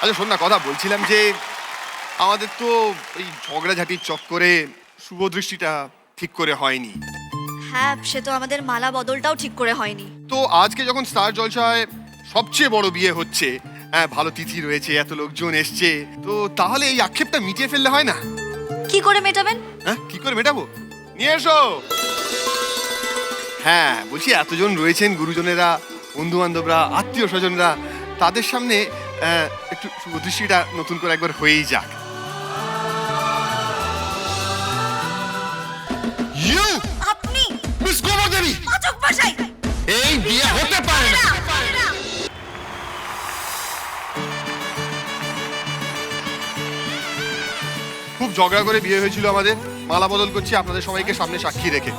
আচ্ছা শোন না কথা বলছিলাম যে আমাদের তো এই ঝগড়াঝাটির চক্করে শুভ দৃষ্টিটা ঠিক করে হয়নি। হ্যাঁ সে তো আমাদের মালা বদলটাও ঠিক করে হয়নি। তো আজকে যখন স্টার জলসায় সবচেয়ে বড় বিয়ে হচ্ছে হ্যাঁ ভালো তিথি রয়েছে এত লোকজন এসছে তো তাহলে এই আক্ষেপটা মিটিয়ে ফেললে হয় না? কি করে মেটাবেন? হ্যাঁ কি করে মেটাবো? নিয়ে এসো! হ্যাঁ বলছি এতজন রয়েছেন গুরুজনেরা বন্ধু বান্ধবরা আত্মীয় স্বজনরা তাদের সামনে একটু শুভদৃষ্টিটা নতুন করে একবার হয়েই যাক। ইউ আপনি! মিস গোবর্ধনী পাচক ভাষায় এই বিয়ে হতে পারে না। খুব ঝগড়া করে বিয়ে হয়েছিল আমাদের। মালা বদল করছি আপনাদের সবাইকে সামনে সাক্ষী রেখে।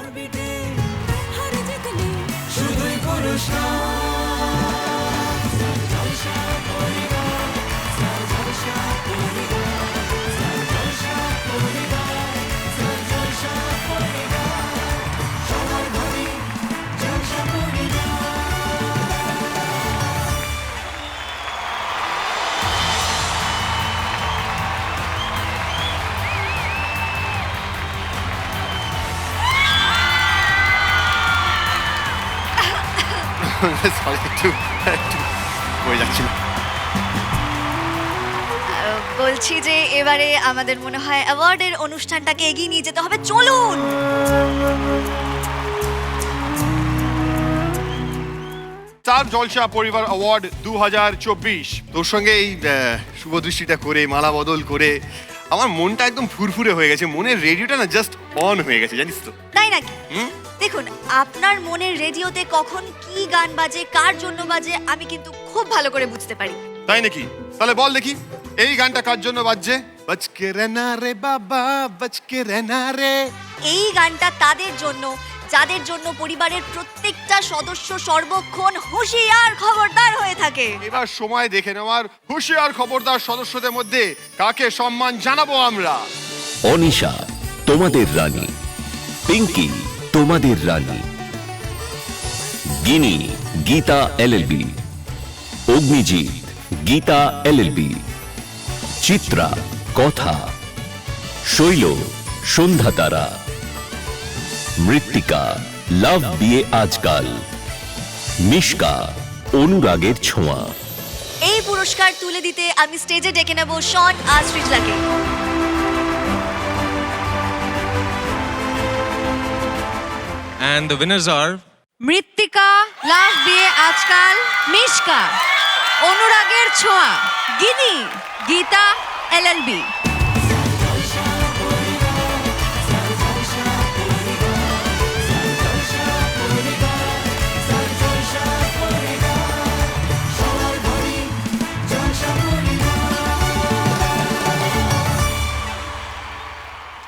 Sorry, একটু একটু হয়ে যাচ্ছিল বলছি যে এবারে আমাদের মনে হয় অ্যাওয়ার্ডের অনুষ্ঠানটাকে এগিয়ে নিয়ে যেতে হবে। চলুন! স্টার জলসা পরিবার অ্যাওয়ার্ড দু হাজার চব্বিশ। তোর সঙ্গে এই আহ, শুভদৃষ্টিটা করে মালা বদল করে আমার মনটা একদম ফুরফুরে হয়ে গেছে। মনের রেডিওটা না জাস্ট অন হয়ে গেছে জানিস তো? তাই নাকি? হুম? দেখুন আপনার মনের রেডিওতে কখন কি গান বাজে কার জন্য বাজে আমি কিন্তু খুব ভালো করে বুঝতে পারি। তাই নাকি? তাহলে বল দেখি এই গানটা কার জন্য বাজছে? বচকে রেনা রে বাবা বচকে রেনা রে। এই গানটা তাদের জন্য যাদের জন্য পরিবারের প্রত্যেকটা সদস্য সর্বক্ষণ হুঁশিয়ার খবরদার হয়ে থাকে। এবার সময় দেখে নেওয়ার হুঁশিয়ার খবরদার সদস্যদের মধ্যে কাকে সম্মান জানাব আমরা? অনিশা তোমাদের রানী পিঙ্কি। তোমাদের রানী। গিনি, গীতা এলএলবি। অগ্নিজিৎ, গীতা এলএলবি। চিত্রা, কথা। শৈল সন্ধ্যা তারা মৃত্তিকা, লাভ বিয়ে আজকাল। মিশকা, অনুরাগের ছোঁয়া। এই পুরস্কার তুলে দিতে আমি স্টেজে ডেকে নেব শন আর And the winners are মৃত্তিকা লাভ বিয়ে আজকাল মিশকা অনুরাগের ছোঁয়া Gini Geeta LLB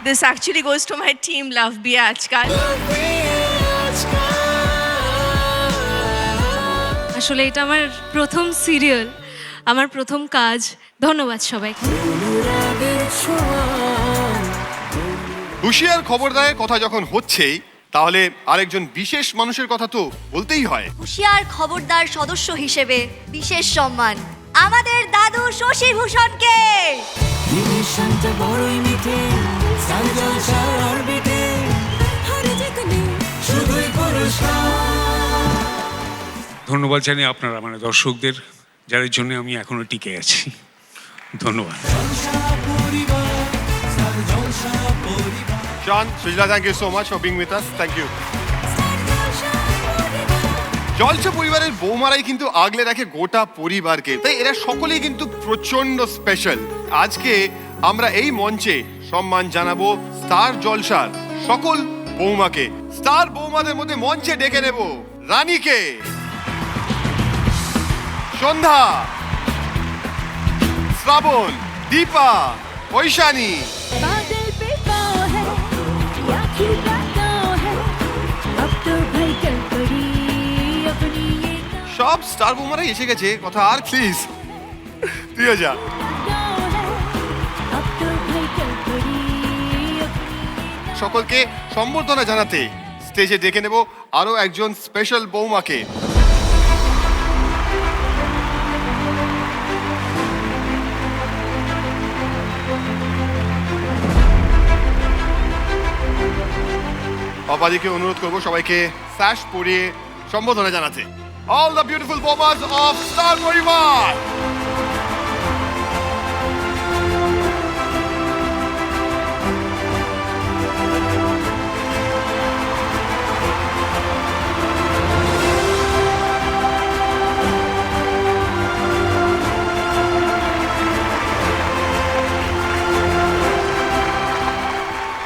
This actually goes to my team Love Biye Ajkal. আসলে এটা আমার প্রথম সিরিয়াল আমার প্রথম কাজ। ধন্যবাদ সবাইকে। হুঁশিয়ার খবরদারের কথা যখন হচ্ছেই তাহলে আরেকজন বিশেষ মানুষের কথা তো বলতেই হয়। হুঁশিয়ার খবরদার সদস্য হিসেবে বিশেষ সম্মান আমাদের দাদু শশী ভূষণকে। শুধুই পুরস্কার। ধন্যবাদ জানাই আপনারা মানে দর্শকদের যাদের জন্য আমি এখনও টিকে আছি। ধন্যবাদ। John, Sujla, thank you so much for being with us. Thank you. জলসা পরিবারের বৌমারাই কিন্তু আগলে রাখে গোটা পরিবারকে। তাই এরা সকলেই কিন্তু প্রচণ্ড স্পেশাল আজকে আমরা এই মঞ্চে সম্মান জানাব স্টার জলসার সকল বৌমাকে। স্টার বৌমাদের মধ্যে মঞ্চে ডেকে নেব রানীকে। সন্ধ্যা। শ্রাবণ দীপা ঐশানী সব স্টার বুমারাই এসে গেছে কথা আর প্লিজ তুই যা। সকলকে সম্বর্ধনা জানাতে স্টেজে ডেকে নেব আরও একজন স্পেশাল বৌমাকে। বাবাজিকে অনুরোধ করব সবাইকে স্যাশ পরিয়ে সম্বোধনা জানাতে। All the beautiful bombs of star Parivaar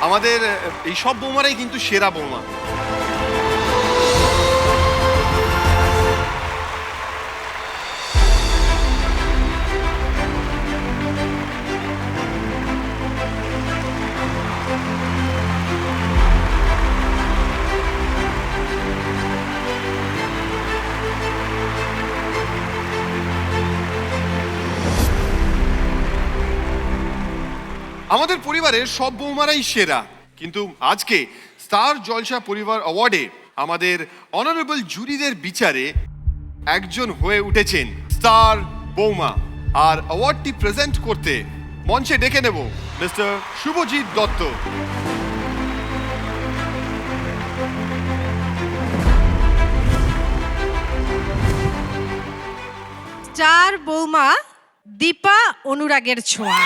আমাদের এই সব বোমারাই কিন্তু সেরা বৌমা। আমাদের পরিবারের সব বৌমারাই সেরা। কিন্তু আজকে স্টার জলসা পরিবার অ্যাওয়ার্ডে আমাদের অনারেবল জুরিদের বিচারে একজন হয়ে উঠেছেন স্টার বৌমা। আর অ্যাওয়ার্ডটি প্রেজেন্ট করতে মঞ্চে ডেকে নেব মিস্টার শুভজিৎ দত্ত। চার বৌমা দীপা অনুরাগের ছোঁয়া।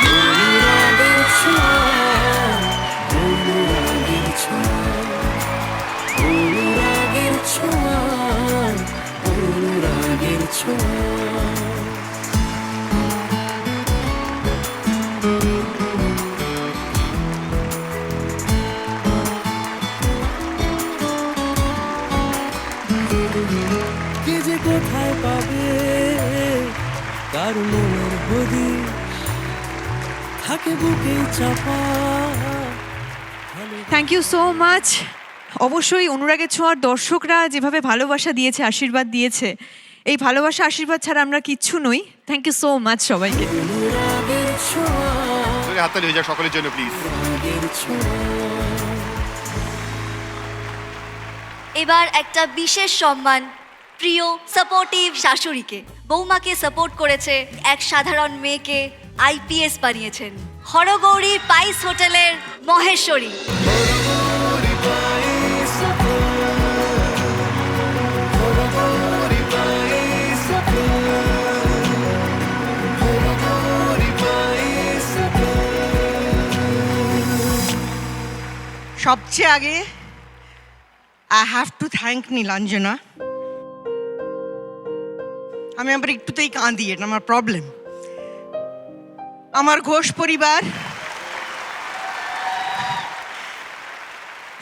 কোথায় পাবে? কার থাকে বুকে চাপা। থ্যাংক ইউ সো মাচ অবশ্যই অনুরাগের ছোঁয়ার দর্শকরা যেভাবে ভালোবাসা দিয়েছে আশীর্বাদ দিয়েছে এই ভালোবাসা আশীর্বাদ ছাড়া আমরা কিচ্ছু নই। থ্যাংক ইউ সো মাচ সবাইকে। হাততালি হয়ে যাক সকলের জন্য প্লিজ এবার একটা বিশেষ সম্মান প্রিয় সাপোর্টিভ শাশুড়িকে। বৌমাকে সাপোর্ট করেছে এক সাধারণ মেয়েকে আইপিএস বানিয়েছেন। হরগৌরী পাইস হোটেলের মহেশ্বরী। সবচেয়ে আগে I have to thank Nilanjana. আমি আবার একটুতেই কাঁদি, এটা আমার প্রবলেম আমার ঘোষ পরিবার,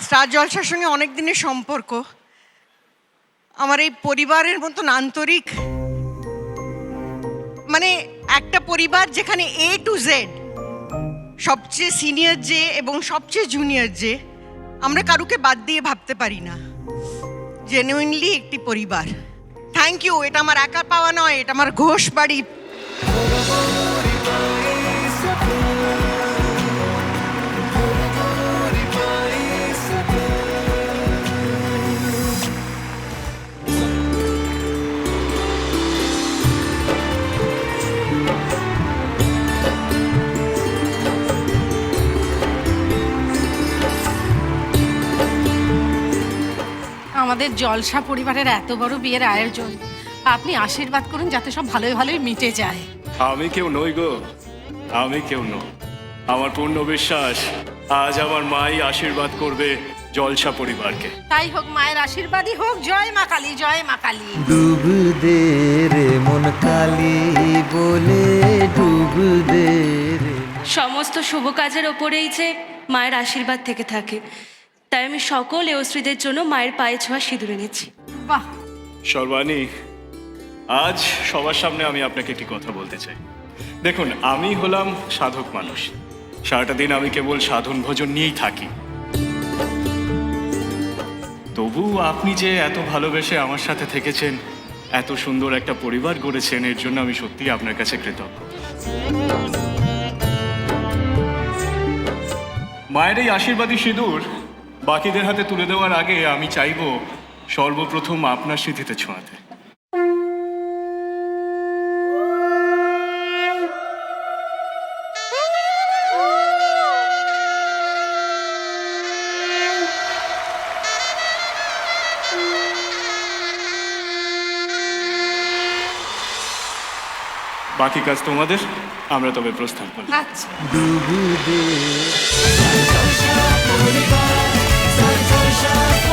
স্টার জলসার সঙ্গে অনেক দিনের সম্পর্ক, আমার এই পরিবারের মতন আন্তরিক মানে একটা পরিবার যেখানে এ টু জেড সবচেয়ে সিনিয়র যে এবং সবচেয়ে জুনিয়র যে, আমরা কারুকে বাদ দিয়ে ভাবতে পারি না। জেনুইনলি একটি পরিবার। থ্যাংক ইউ এটা আমার একা পাওয়া নয় এটা আমার ঘোষ বাড়ি। আমাদের জলসা পরিবারের এত বড় বিয়ের আয়োজন। আপনি আশীর্বাদ করুন যাতে সব ভালোই ভালোই মিটে যায়। আমি কেউ নই গো। আমি কেউ নই। আমার পূর্ণ বিশ্বাস আজ আমার মাই আশীর্বাদ করবে জলসা পরিবারকে। তাই হোক মায়ের আশীর্বাদই হোক। জয় মা কালী জয় মা কালী। ডুব দে রে মন কালী বলে ডুব দে রে সমস্ত শুভ কাজের ওপরেই যে মায়ের আশীর্বাদ থেকে থাকে। তাই আমি সকল এওশ্রীদের জন্য মায়ের পায়ে ছোঁয়া সিঁদুর এনেছি। বাহ! সর্বাণী আজ সবার সামনে আমি আপনাকে একটি কথা বলতে চাই। দেখুন আমি হলাম সাধক মানুষ। সারাটা দিন আমি কেবল সাধন ভোজন নিয়েই থাকি। তবু আপনি যে এত ভালোবেসে আমার সাথে থেকেছেন এত সুন্দর একটা পরিবার গড়েছেন এর জন্য আমি সত্যিই আপনার কাছে কৃতজ্ঞ। মায়ের এই আশীর্বাদী সিঁদুর বাকিদের হাতে তুলে দেওয়ার আগে আমি চাইব সর্বপ্রথম আপনার স্মৃতিতে ছোঁয়াতে। বাকি কাজ তোমাদের, আমরা তবে প্রস্থান করি। আচ্ছা। Foi já